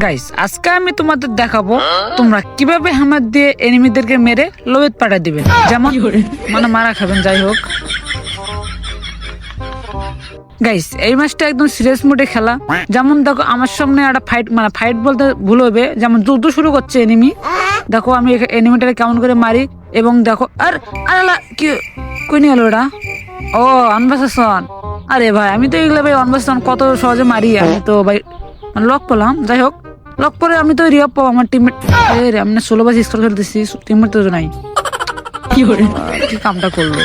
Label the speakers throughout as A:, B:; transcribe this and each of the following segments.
A: Guys আজকে আমি তোমাদের দেখাবো তোমরা কীভাবে হামার দিয়ে এনিমিদেরকে মেরে লোবেত পাঠা দিবে। যেমন মানে মারা খাবেন যাই হোক। গাইস এই ম্যাচটা একদম সিরিয়াস মোডে খেলা। যেমন দেখো আমার সামনে একটা ফাইট মানে ফাইট বলতে ভুল হবে। যেমন যুদ্ধ শুরু করছে এনিমি দেখো আমি এনিমিটাকে কেমন করে মারি এবং দেখো আর আরে কি কই নিয়ে এলো ওটা? ও অনভাসেশন আরে ভাই আমি তো এগুলো ভাই অনবাসন কত সহজে মারি আমি তো ভাই লক পেলাম যাই হোক লক পরে আমি তো রিয়াপ পাবো আমার টিমমেট রে আমি ষোলো বাস স্কোর খেলতেছি টিমমেট তো নাই। কি করে? কি কামটা করল?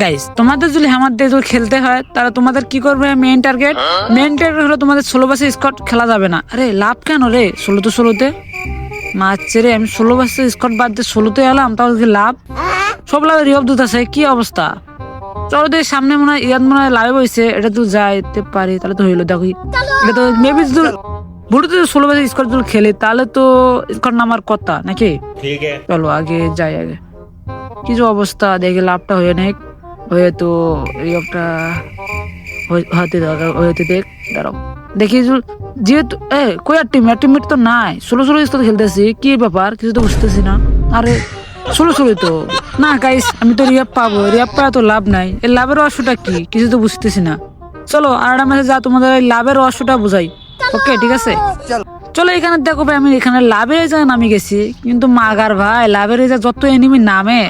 A: গাইস তোমাদের যদি আমার দিয়ে যদি খেলতে হয় তাহলে তোমাদের কি করবে মেইন টার্গেট মেইন টার্গেট হলো তোমাদের ষোলো বাসে স্কট খেলা যাবে না। আরে লাভ কেন রে? ষোলো তো ষোলোতে। মারছে রে আমি ষোলো বাসে স্কট বাদ দিয়ে ষোলোতে এলাম তাহলে কি লাভ? সব লাভ রিহব দুধ আছে কি অবস্থা? চলো তো সামনে মনে হয় ইয়াদ মনে হয় লাইভ হয়েছে এটা তো যাইতে পারি তাহলে তো হইল দেখো এটা তো মেবি তো ভুটুতে ষোলো বাজে স্কোর যদি খেলে তাহলে তো স্কোর নামার কথা নাকি? চলো আগে যাই আগে। কি যে অবস্থা দেখে লাভটা হয়ে নেক হয়ে তো এই একটা হাতে হতে দেখ দাঁড়াও। দেখি যেহেতু এ কই আর টিম টিম তো নাই। ষোলো ষোলো স্কোর খেলতেছি কি ব্যাপার? কিছু তো বুঝতেছি না। আরে ষোলো ষোলোই তো। না গাইস আমি তো রিয়াপ পাবো। রিয়াপ পাওয়া তো লাভ নাই। এই লাভের রহস্যটা কি? কিছু তো বুঝতেছি না। চলো আর একটা ম্যাচে যা তোমাদের এই লাভের রহস্যটা বুঝাই। ওকে ঠিক আছে? চলো। এখানে দেখো ভাই আমি এখানে লাভের যা নামি গেছি। কিন্তু মাগার ভাই লাভের যা যত এনিমি নামে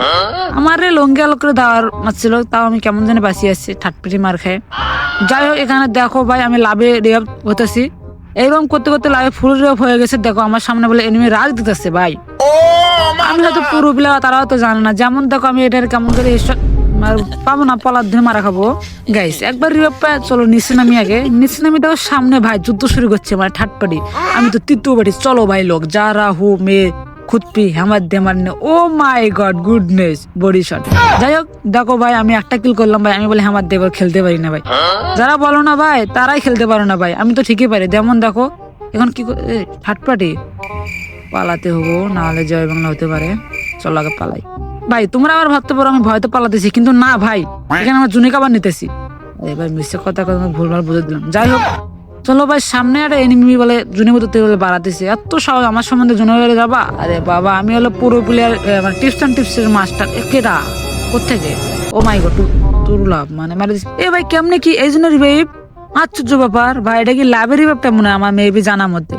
A: আমার রে লঙ্গি আলো করে দেওয়ার মারছিল তাও আমি কেমন জানি বাঁচিয়ে আসছি ঠাটপিটি মার খায়। যাই হোক এখানে দেখো ভাই আমি লাভে রেপ হতেছি। এইরকম করতে করতে লাভে ফুল রেপ হয়ে গেছে। দেখো আমার সামনে বলে এনিমি রাগ দিতেছে ভাই। আমি হয়তো পুরো পিলা তারা হয়তো জানে না। যেমন দেখো আমি এটার কেমন করে পাবো না পলার ধরে মারা খাব। গাইস একবার রিভাব পায় চলো নিচে নামি আগে। নিচে নামি দেখো সামনে ভাই যুদ্ধ শুরু করছে মানে ঠাটপাটি। আমি তো তৃতীয় বাড়ি চলো ভাই লোক যারা হু মে খুদপি হামার দে মারনে। ও my god goodness body shot যাই হোক দেখো ভাই আমি একটা কিল করলাম ভাই আমি বলে হামার দেবার খেলতে পারি না ভাই। যারা বলো না ভাই তারাই খেলতে পারো না ভাই। আমি তো ঠিকই পারি। যেমন দেখো এখন কি ঠাটপাটি। পালাতে হব, নাহলে জয় বাংলা হতে পারে। চল আগে পালাই। ভাই, তোমরা আবার ভাবতে পারো, আমি ভয়তে পালাতেছি, কিন্তু না ভাই, এখানে আমার জুনিক কাবার নিতেছি। ভাই মিশে কথা কথা ভুলভাল বুঝে দিলাম। যাই হোক, চলো ভাই, সামনে একটা এনিমি বলে, জুনি মতো বলে বাড়াতেছে। এত সহজ আমার সম্বন্ধে জুনি বলে যাবা? আরে বাবা, আমি হলো পুরো প্লেয়ার মানে টিপস অ্যান্ড টিপসের মাস্টার কেটা কোথেকে ও মাই গড তোর লাভ মানে মারে। এ ভাই, কেমনে কি? এই জন্য রিভাইভ আশ্চর্য ব্যাপার। ভাই, এটা কি লাভের রিভাইভটা মনে হয়? আমার মেবি জানার মধ্যে।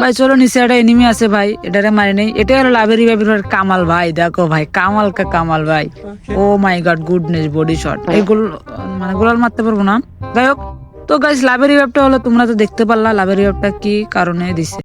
A: ভাই চলো নিচে একটা এনিমি আছে ভাই এটারে মারি নেই। এটা হলো লাভের রিভাইভের কামাল ভাই দেখো ভাই কামাল কা কামাল ভাই। ও my god goodness body shot এই গোল মানে গোলাল মারতে পারব না। যাই হোক তো গাইস লাভের ইভাবটা হলো তোমরা তো দেখতে পারলা লাভের ব্যাপটা কি কারণে দিছে।